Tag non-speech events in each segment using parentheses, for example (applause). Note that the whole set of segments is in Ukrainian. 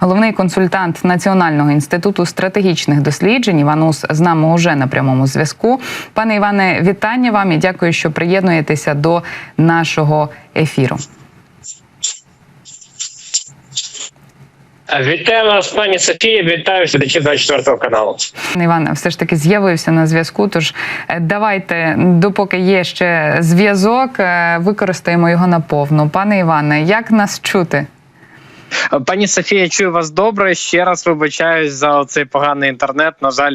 головний консультант Національного інституту стратегічних досліджень. Іван Ус з нами уже на прямому зв'язку. Пане Іване, вітання вам і дякую, що приєднуєтеся до нашого ефіру. Вітаю вас, пані Софія. Вітаю глядачів 24 каналу. Іване, все ж таки з'явився на зв'язку. Тож е, давайте, допоки є ще зв'язок, е, використаємо його наповну. Пане Іване, як нас чути? Пані Софія, чую вас добре. Ще раз вибачаюсь за цей поганий інтернет. На жаль,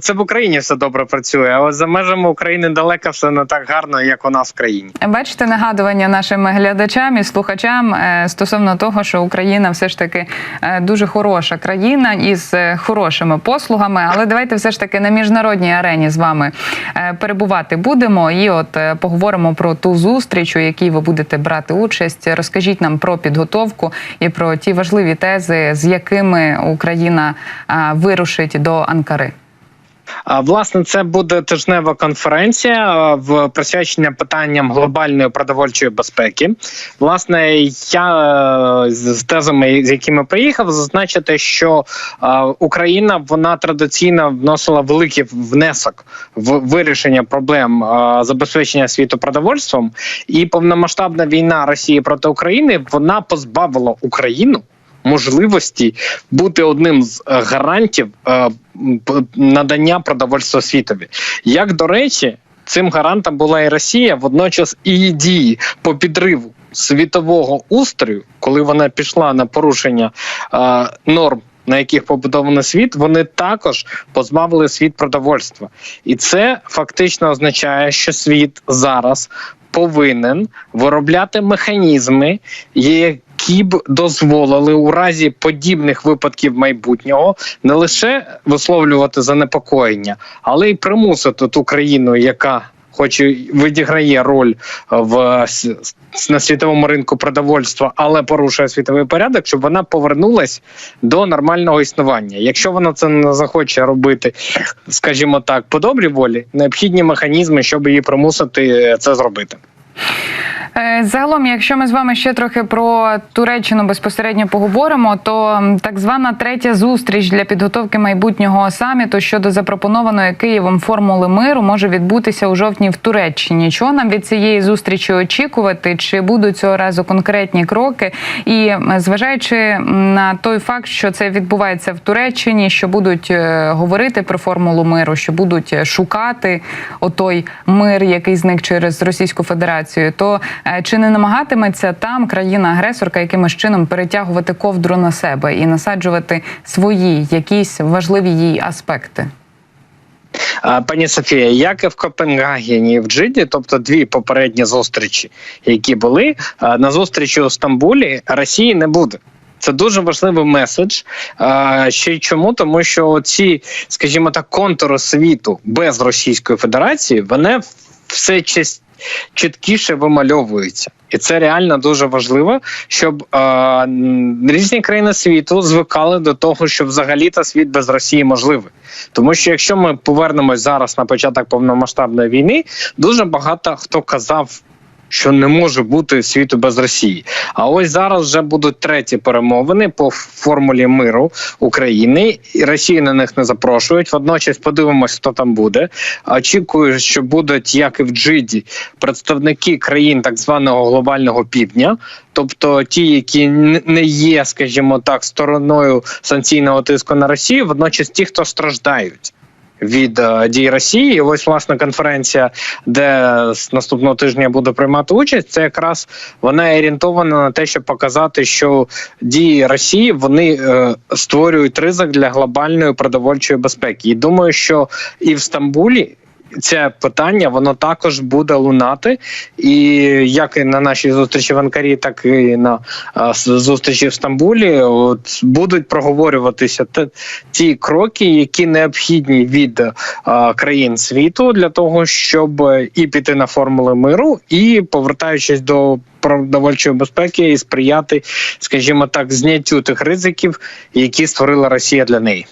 це в Україні все добре працює. А от за межами України далеко все не так гарно, як у нас в країні. Бачите нагадування нашим глядачам і слухачам е, стосовно того, що Україна все ж таки е, дуже хороша країна із е, хорошими послугами. Але давайте все ж таки на міжнародній арені з вами перебувати будемо. І от поговоримо про ту зустріч, у якій ви будете брати участь. Розкажіть нам про підготовку і про ті важливі тези, з якими Україна вирушить до Анкари. Власне, це буде тижнева конференція в присвячення питанням глобальної продовольчої безпеки. Власне, я е, з тезами, з якими приїхав, зазначити, що Україна вона традиційно вносила великий внесок в вирішення проблем забезпечення світу продовольством, і повномасштабна війна Росії проти України вона позбавила Україну можливості бути одним з е, гарантів е, надання продовольства світові. Як до речі, цим гарантом була і Росія, водночас і дії по підриву світового устрою, коли вона пішла на порушення е, норм. На яких побудований світ, вони також позбавили світ продовольства, і це фактично означає, що світ зараз повинен виробляти механізми, які б дозволили у разі подібних випадків майбутнього не лише висловлювати занепокоєння, але й примусити ту країну, яка хоч і відіграє роль в на світовому ринку продовольства, але порушує світовий порядок, щоб вона повернулась до нормального існування. Якщо вона це не захоче робити, скажімо так, по добрій волі, необхідні механізми, щоб її примусити це зробити. Е, Загалом, якщо ми з вами ще трохи про Туреччину безпосередньо поговоримо, то так звана третя зустріч для підготовки майбутнього саміту щодо запропонованої Києвом формули миру може відбутися у жовтні в Туреччині. Чого нам від цієї зустрічі очікувати? Чи будуть цього разу конкретні кроки? І зважаючи на той факт, що це відбувається в Туреччині, що будуть е, говорити про формулу миру, що будуть е, шукати отой мир, який зник через Російську Федерацію, то е, чи не намагатиметься там країна-агресорка якимось чином перетягувати ковдру на себе і насаджувати свої якісь важливі їй аспекти? Пані Софія, як і в Копенгагені і в Джиді, тобто дві попередні зустрічі, які були на зустрічі у Стамбулі, Росії не буде. Це дуже важливий меседж. Ще й чому? Тому що ці, скажімо так, контури світу без Російської Федерації вони все чис- чіткіше вимальовується, І це реально дуже важливо, щоб е, різні країни світу звикали до того, що взагалі та світ без Росії можливий. Тому що якщо ми повернемось зараз на початок повномасштабної війни, дуже багато хто казав. Що не може бути світу без Росії, а ось зараз вже будуть треті перемовини по формулі миру України, і Росію на них не запрошують. Водночас подивимось, хто там буде. Очікую, що будуть як і в Джиді представники країн так званого глобального півдня, тобто ті, які не є, скажімо так, стороною санкційного тиску на Росію, водночас ті, хто страждають. Від е, дій Росії, І ось власне конференція, де з наступного тижня буде приймати участь, це якраз вона орієнтована на те, щоб показати, що дії Росії вони е, створюють ризик для глобальної продовольчої безпеки. І думаю, що і в Стамбулі це питання воно також буде лунати, і як і на нашій зустрічі в Анкарі, так і на зустрічі в Стамбулі, от будуть проговорюватися те, ті кроки, які необхідні від а, країн світу для того, щоб е, і піти на формули миру, і повертаючись до продовольчої безпеки, і сприяти, скажімо так, зняттю тих ризиків, які створила Росія для неї.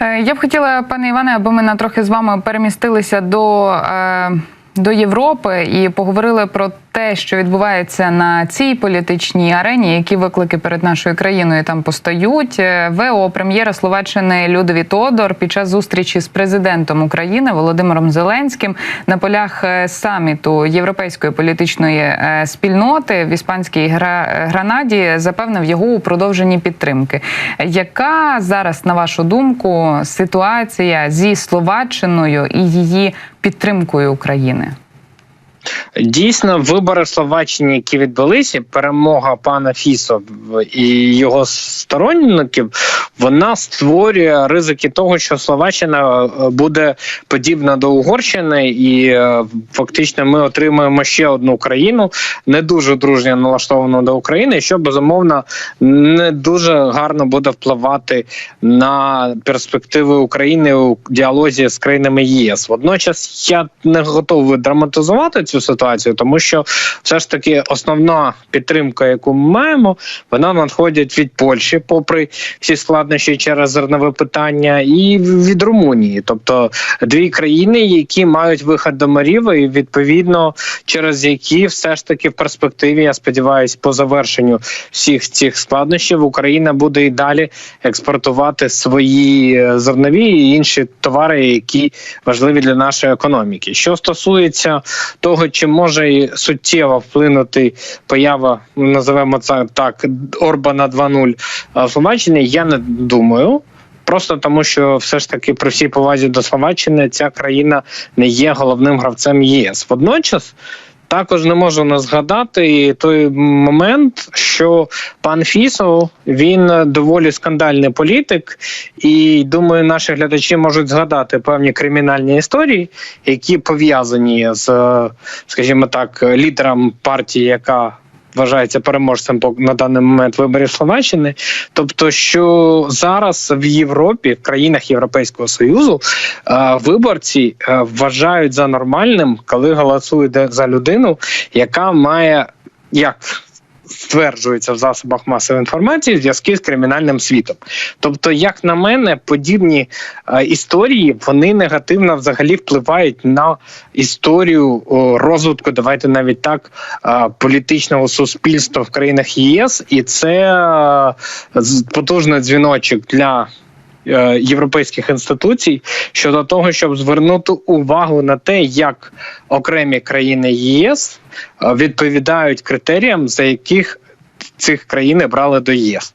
Е, Я б хотіла, пане Іване, аби ми на трохи з вами перемістилися до, е, до Європи і поговорили про те, що відбувається на цій політичній арені, які виклики перед нашою країною там постають. Е, ВО прем'єра Словаччини Людові Тодор під час зустрічі з президентом України Володимиром Зеленським на полях е, саміту Європейської політичної е, спільноти в іспанській Гранаді запевнив його у продовженні підтримки. Яка зараз, на вашу думку, ситуація зі Словаччиною і її підтримкою України? Дійсно, вибори в Словаччині, які відбулися, перемога пана Фісо і його сторонників, вона створює ризики того, що Словаччина е, буде подібна до Угорщини, і е, фактично ми отримаємо ще одну країну, не дуже дружньо налаштовану до України, що безумовно не дуже гарно буде впливати на перспективи України у діалозі з країнами ЄС. Водночас я не готовий драматизувати цю ситуацію, тому що все ж таки основна підтримка, яку ми маємо, вона надходить від Польщі, попри всі складнощі через зернове питання, і від Румунії, тобто дві країни, які мають вихід до морів, і відповідно через які все ж таки в перспективі, я сподіваюся, по завершенню всіх цих складнощів Україна буде і далі експортувати свої е, зернові і інші товари, які важливі для нашої економіки. Що стосується того, чи може суттєво вплинути поява, називаємо це так, Орбана 2.0 в Словаччині, я не думаю. Просто тому, що все ж таки при всій повазі до Словаччини ця країна не є головним гравцем ЄС. Водночас також не можу не згадати той момент, що пан Фісов він доволі скандальний політик, і думаю, наші глядачі можуть згадати певні кримінальні історії, які пов'язані з, скажімо так, лідером партії, яка вважається переможцем на даний момент виборів Словаччини. Тобто, що зараз в Європі, в країнах Європейського Союзу, е, виборці е, вважають за нормальним, коли голосують за людину, яка має як. Стверджується в засобах масової інформації зв'язки з кримінальним світом. Тобто, як на мене, подібні е, історії вони негативно взагалі впливають на історію розвитку. Давайте навіть так е, політичного суспільства в країнах ЄС, і це е, потужний дзвіночок для. Е, Європейських інституцій щодо того, щоб звернути увагу на те, як окремі країни єС е, відповідають критеріям, за яких цих країни брали до ЄС.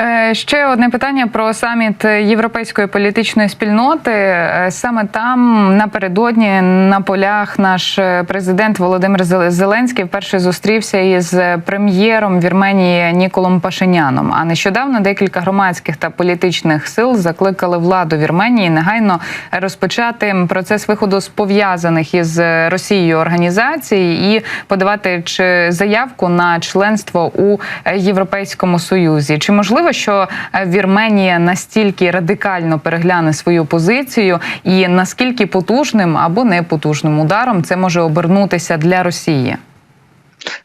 Е, Ще одне питання про саміт Європейської політичної спільноти. Е, Саме там напередодні на полях наш е, президент Володимир Зел- Зеленський вперше зустрівся із прем'єром Вірменії Ніколом Пашиняном. А нещодавно декілька громадських та політичних сил закликали владу Вірменії негайно розпочати процес виходу з пов'язаних із Росією організацій і подавати чи заявку на членство у Європейському Союзі. Чи можливо, що е, Вірменія настільки радикально перегляне свою позицію, і наскільки потужним або непотужним ударом це може обернутися для Росії?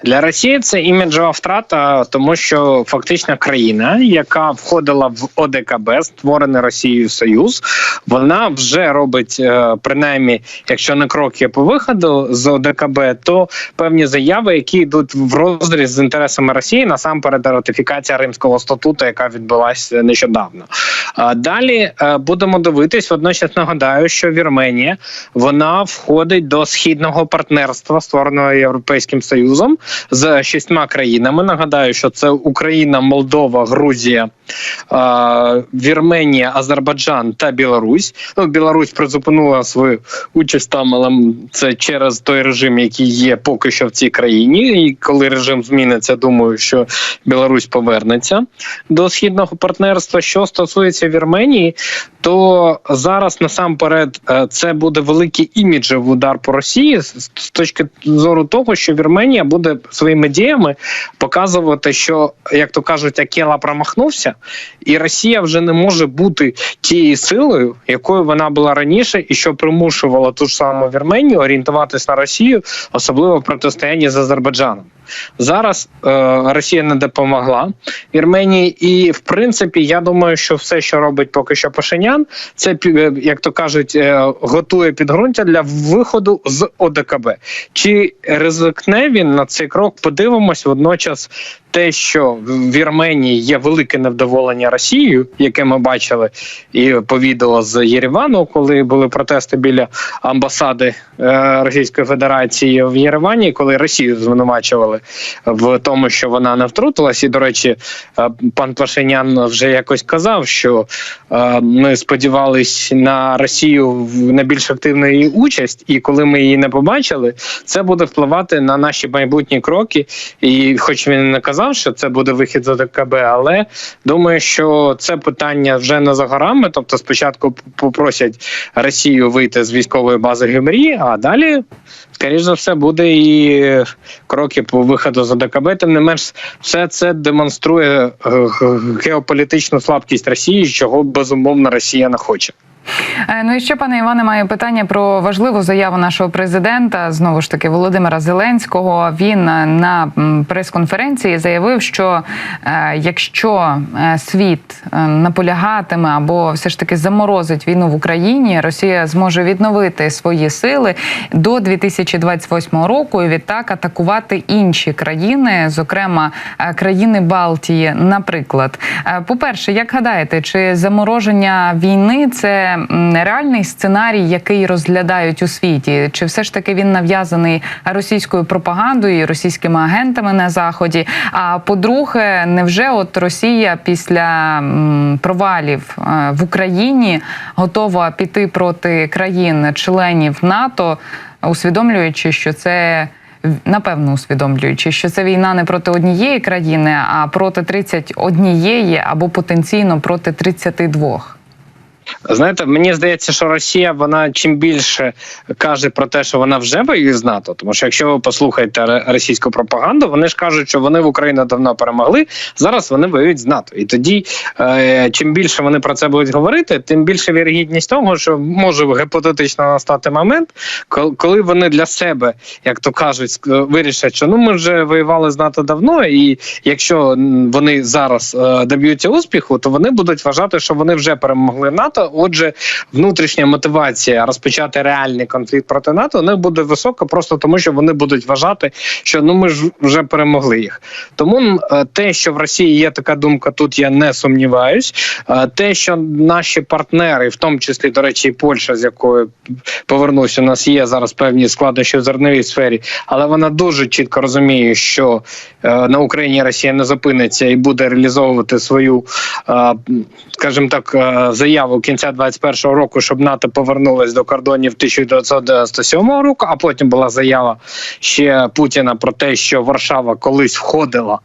Для Росії це іміджова втрата, тому що фактично країна, яка входила в ОДКБ, створений Росією Союз, вона вже робить е, принаймні, якщо не кроки по виходу з ОДКБ, то певні заяви, які йдуть в розріз з інтересами Росії, насамперед ратифікація Римського статуту, яка відбулася нещодавно. Далі е, будемо дивитись. Водночас нагадаю, що Вірменія вона входить до східного партнерства, створеного Європейським Союзом з шістьма країнами. Нагадаю, що це Україна, Молдова, Грузія, Вірменія, Азербайджан та Білорусь. Ну, Білорусь призупинила свою участь там, але це через той режим, який є поки що в цій країні. І коли режим зміниться, думаю, що Білорусь повернеться до східного партнерства. Що стосується Вірменії, то зараз насамперед е, це буде великий іміджевий удар по Росії з точки зору того, що Вірменія буде своїми діями показувати, що як то кажуть, Акела промахнувся, і Росія вже не може бути тією силою, якою вона була раніше, і що примушувала ту ж саму Вірменію орієнтуватись на Росію, особливо в протистоянні з Азербайджаном. Зараз е, Росія не допомогла Вірменії, і в принципі, я думаю, що все, що робить поки що Пашинян, це е, як то кажуть, е, готує підґрунтя для виходу з ОДКБ. Чи ризикне він на цей крок? Подивимось водночас. Те, що в Вірменії є велике невдоволення Росією, яке ми бачили і по відео з Єревану, коли були протести біля амбасади е, Російської Федерації в Єревані, коли Росію звинувачували в тому, що вона не втрутилась. І до речі, е, пан Пашинян вже якось казав, що е, ми сподівались на Росію на більш активну її участь, і коли ми її не побачили, це буде впливати на наші майбутні кроки. І, хоч він не казав, що це буде вихід з ОДКБ, але думаю, що це питання вже не за горами. Тобто, спочатку попросять Росію вийти з військової бази Гюмрі, а далі, скоріш за все, буде і кроки по виходу з ОДКБ. Тим не менш, все це демонструє е, геополітичну слабкість Росії, чого безумовно Росія не хоче. Е, Ну і ще пане Іване маю питання про важливу заяву нашого президента знову ж таки Володимира Зеленського. Він е, на прес-конференції заявив, що е, якщо світ наполягатиме або все ж таки заморозить війну в Україні, Росія зможе відновити свої сили до 2028 року і відтак атакувати інші країни, зокрема країни Балтії. Наприклад, Е, по-перше, як гадаєте, чи замороження війни це м, реальний сценарій, який розглядають у світі? Чи все ж таки він нав'язаний російською пропагандою російськими агентами на заході? А по-друге, невже от Росія після провалів е, в Україні готова піти проти країн-членів НАТО, усвідомлюючи, що це напевно усвідомлюючи, що це війна не проти однієї країни, а проти 31 або потенційно проти 32. Знаєте, мені здається, що Росія вона чим більше каже про те, що вона вже воює з НАТО, тому що якщо ви послухаєте російську пропаганду, вони ж кажуть, що вони в Україні давно перемогли. Зараз вони воюють з НАТО. І тоді, е, чим більше вони про це будуть говорити, тим більше вірогідність того, що може гіпотетично настати момент, коли вони для себе, як то кажуть, вирішать, що ну ми вже воювали з НАТО давно, і якщо вони зараз е, доб'ються успіху, то вони будуть вважати, що вони вже перемогли НАТО. Отже, внутрішня мотивація розпочати реальний конфлікт проти НАТО них буде висока, просто тому що вони будуть вважати, що ну ми ж вже перемогли їх. Тому е, те, що в Росії є така думка, тут я не сумніваюсь. Е, Те, що наші партнери, в тому числі до речі, і Польща, з якою повернусь, у нас є зараз певні складнощі в зерновій сфері, але вона дуже чітко розуміє, що е, на Україні Росія не зупиниться і буде реалізовувати свою, скажімо так, заяву кінця 21-го року, щоб НАТО повернулось до кордонів 1997 року. А потім була заява ще Путіна про те, що Варшава колись входила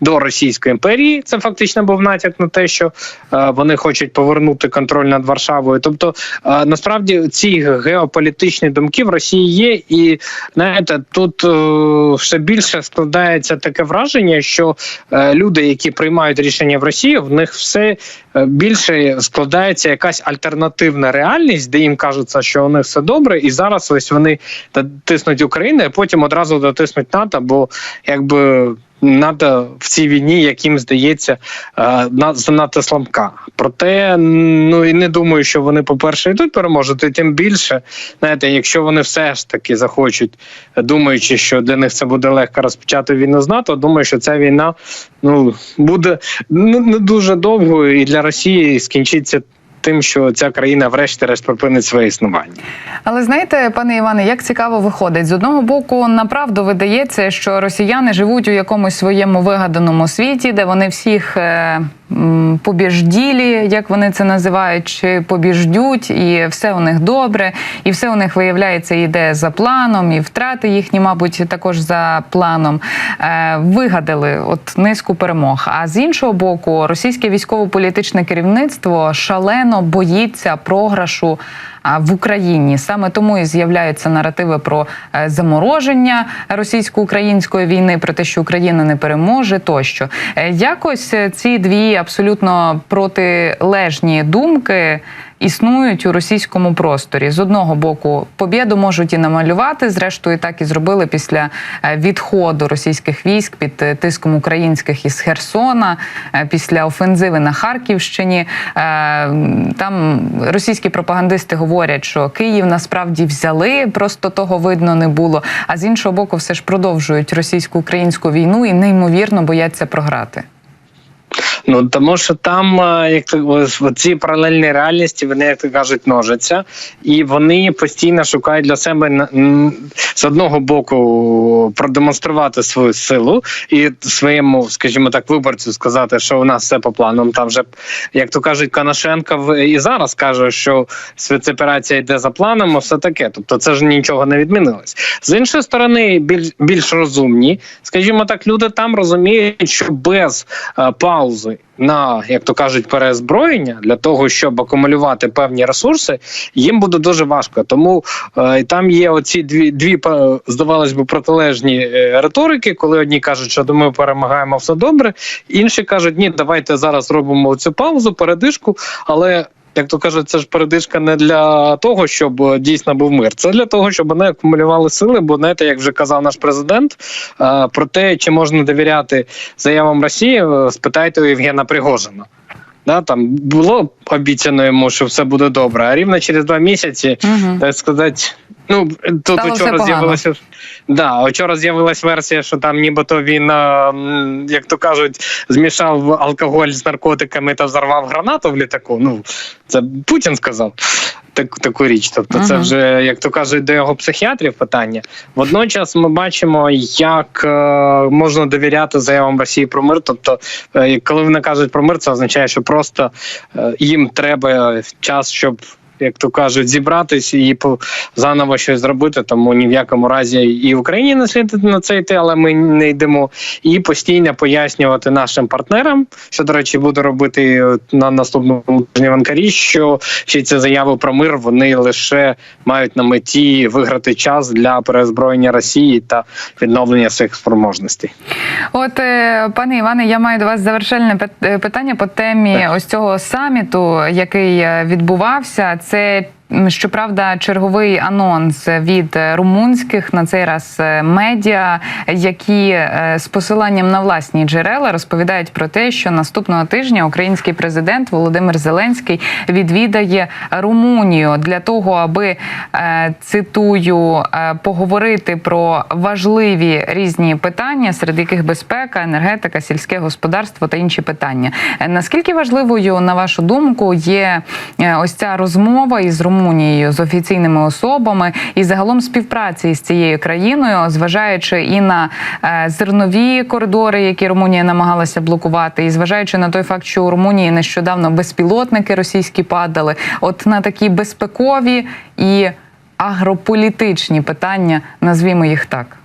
до Російської імперії. Це фактично був натяк на те, що е, вони хочуть повернути контроль над Варшавою. Тобто, е, насправді ці геополітичні думки в Росії є, і знаєте, тут е, все більше складається таке враження, що люди, які приймають рішення в Росії, в них все більше складається якась альтернативна реальність, де їм кажеться, що у них все добре, і зараз ось вони дотиснуть Україну, а потім одразу дотиснуть НАТО, бо якби. НАТО в цій війні, як їм здається, е, на- занадто слабка. Проте ну і не думаю, що вони, по-перше, йдуть переможуть, і тим більше, знаєте, якщо вони все ж таки захочуть, думаючи, що для них це буде легко розпочати війну з НАТО, думаю, що ця війна ну буде ну, не дуже довгою і для Росії скінчиться тим, що ця країна, врешті-решт, припинить своє існування. Але знаєте, пане Іване, як цікаво виходить з одного боку, направду видається, що росіяни живуть у якомусь своєму вигаданому світі, де вони всіх е, побіжділі, як вони це називають, чи побіждють, і все у них добре, і все у них виявляється йде за планом, і втрати їхні, мабуть, також за планом. Е, вигадали от низку перемог. А з іншого боку, російське військово-політичне керівництво шалено боїться програшу в Україні. Саме тому і з'являються наративи про е, замороження російсько-української війни, про те, що Україна не переможе, тощо Е, якось е, ці дві абсолютно протилежні думки. Існують у російському просторі. З одного боку, побєду можуть і намалювати. Зрештою, так і зробили після е, відходу російських військ під е, тиском українських із Херсона, е, після офензиви на Харківщині. Там російські пропагандисти говорять, що Київ насправді взяли, просто того видно не було. А з іншого боку, все ж продовжують російсько-українську війну і неймовірно бояться програти. Ну тому що там, е, як то ці паралельні реальності, вони як то кажуть, множаться, і вони постійно шукають для себе з одного боку продемонструвати свою силу і своєму, скажімо так, виборцю сказати, що у нас все по плану. Там вже як то кажуть, Коношенко в- і зараз каже, що спецоперація йде за планом, все таке. Тобто, це ж нічого не відмінилось. З іншої сторони, більш більш розумні, скажімо так, люди там розуміють, що без е, паузи на як то кажуть, перезброєння для того, щоб акумулювати певні ресурси, їм буде дуже важко. Тому е, там є оці дві дві е, здавалось би протилежні е, риторики, коли одні кажуть, що ми перемагаємо все добре, інші кажуть, ні, давайте зараз робимо цю паузу, передишку, але. Як то кажуть, це ж передишка не для того, щоб е, дійсно був мир. Це для того, щоб вони акумулювали сили. Бо знаєте, як вже казав наш президент, е, про те, чи можна довіряти заявам Росії, е, спитайте у Євгена Пригожина. Да, там було обіцяно йому, що все буде добре, а рівно через два місяці, Угу. так сказати, ну тут Стало вчора погано. з'явилося. Да, вчора з'явилась версія, що там нібито він, е, як то кажуть, змішав алкоголь з наркотиками та взорвав гранату в літаку. Ну, це Путін сказав так, таку річ. Тобто, це вже, як то кажуть, до його психіатрів питання. Водночас ми бачимо, як е, можна довіряти заявам Росії про мир. Тобто, е, коли вони кажуть про мир, це означає, що просто е, їм треба час, щоб. Як то кажуть, зібратись і по- заново щось зробити, тому ні в якому разі і Україні не слід на це йти, але ми не йдемо. І постійно пояснювати нашим партнерам, що до речі, буду робити е, на наступному тижні в Анкарі, що всі ці заяви про мир вони лише мають на меті виграти час для переозброєння Росії та відновлення своїх спроможностей. От, е, пане Іване, я маю до вас завершальне е, питання по темі ось цього саміту, який відбувався. Це se щоправда черговий анонс від е, румунських на цей раз е, медіа, які е, з посиланням на власні джерела розповідають про те, що наступного тижня український президент Володимир Зеленський відвідає Румунію для того, аби цитую поговорити про важливі різні питання, серед яких безпека, енергетика, сільське господарство та інші питання. Наскільки важливою, на вашу думку, є ось ця розмова із Румунією з офіційними особами і загалом співпраці з цією країною, зважаючи і на е, зернові коридори, які Румунія намагалася блокувати, і зважаючи на той факт, що у Румунії нещодавно безпілотники російські падали, от на такі безпекові і агрополітичні питання, назвімо їх так.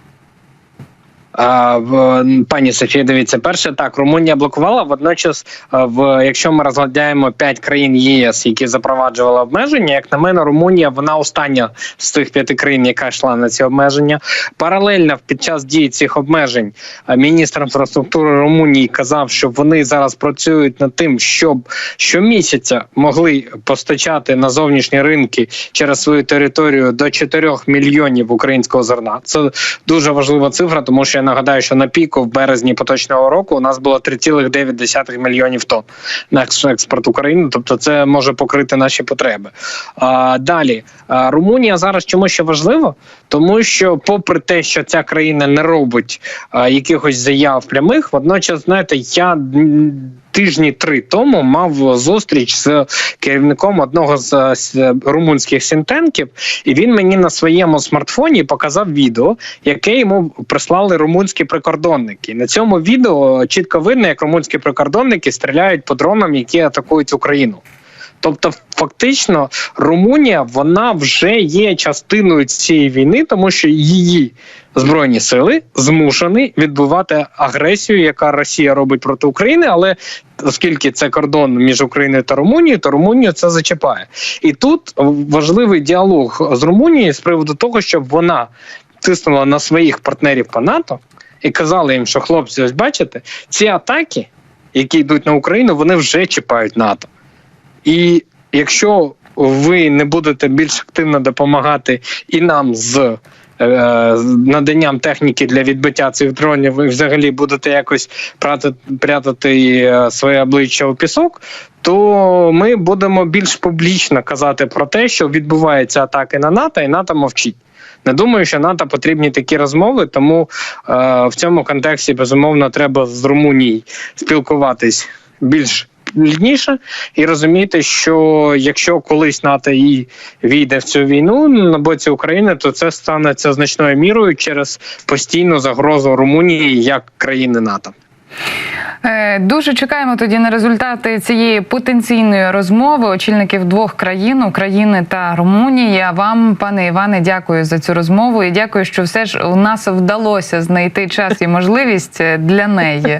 В, пані Софія, дивіться, перше так, Румунія блокувала. Водночас, в якщо ми розглядаємо п'ять країн ЄС, які запроваджували обмеження, як на мене, Румунія вона остання з тих п'яти країн, яка йшла на ці обмеження. Паралельно під час дії цих обмежень міністр інфраструктури Румунії казав, що вони зараз працюють над тим, щоб щомісяця могли постачати на зовнішні ринки через свою територію до 4 мільйонів українського зерна. Це дуже важлива цифра, тому що я нагадаю, що на піку в березні поточного року у нас було 3,9 мільйонів тонн на експорт України. Тобто, це може покрити наші потреби. А, далі Румунія зараз чому ще важливо? Тому що, попри те, що ця країна не робить а, якихось заяв прямих, водночас, знаєте, я. Тижні три тому мав зустріч з керівником одного з, е, румунських сінтенків, і він мені на своєму смартфоні показав відео, яке йому прислали румунські прикордонники. На цьому відео чітко видно, як румунські прикордонники стріляють по дронам, які атакують Україну. Тобто, фактично, Румунія вона вже є частиною цієї війни, тому що її збройні сили змушені відбувати агресію, яка Росія робить проти України, але оскільки це кордон між Україною та Румунією, то Румунію це зачіпає. І тут важливий діалог з Румунією з приводу того, щоб вона тиснула на своїх партнерів по НАТО і казала їм, що хлопці, ось бачите, ці атаки, які йдуть на Україну, вони вже чіпають НАТО. І якщо ви не будете більш активно допомагати і нам з. е, Наданням техніки для відбиття цих дронів, ви взагалі будете якось прятати, е, своє обличчя у пісок, то ми будемо більш публічно казати про те, що відбуваються атаки на НАТО, і НАТО мовчить. Не думаю, що НАТО потрібні такі розмови, тому е, в цьому контексті безумовно треба з Румунією спілкуватись більш плідніше і розуміти, що якщо колись НАТО і війде в цю війну на боці України, то це станеться значною мірою через постійну загрозу Румунії як країни НАТО. Е, Дуже чекаємо тоді на результати цієї потенційної розмови очільників двох країн України та Румунії. А вам, пане Іване, дякую за цю розмову і дякую, що все ж у нас вдалося знайти час і можливість е, для неї.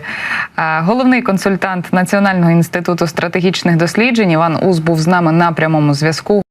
(laughs) Головний консультант Національного інституту стратегічних досліджень Іван Уз був з нами на прямому зв'язку.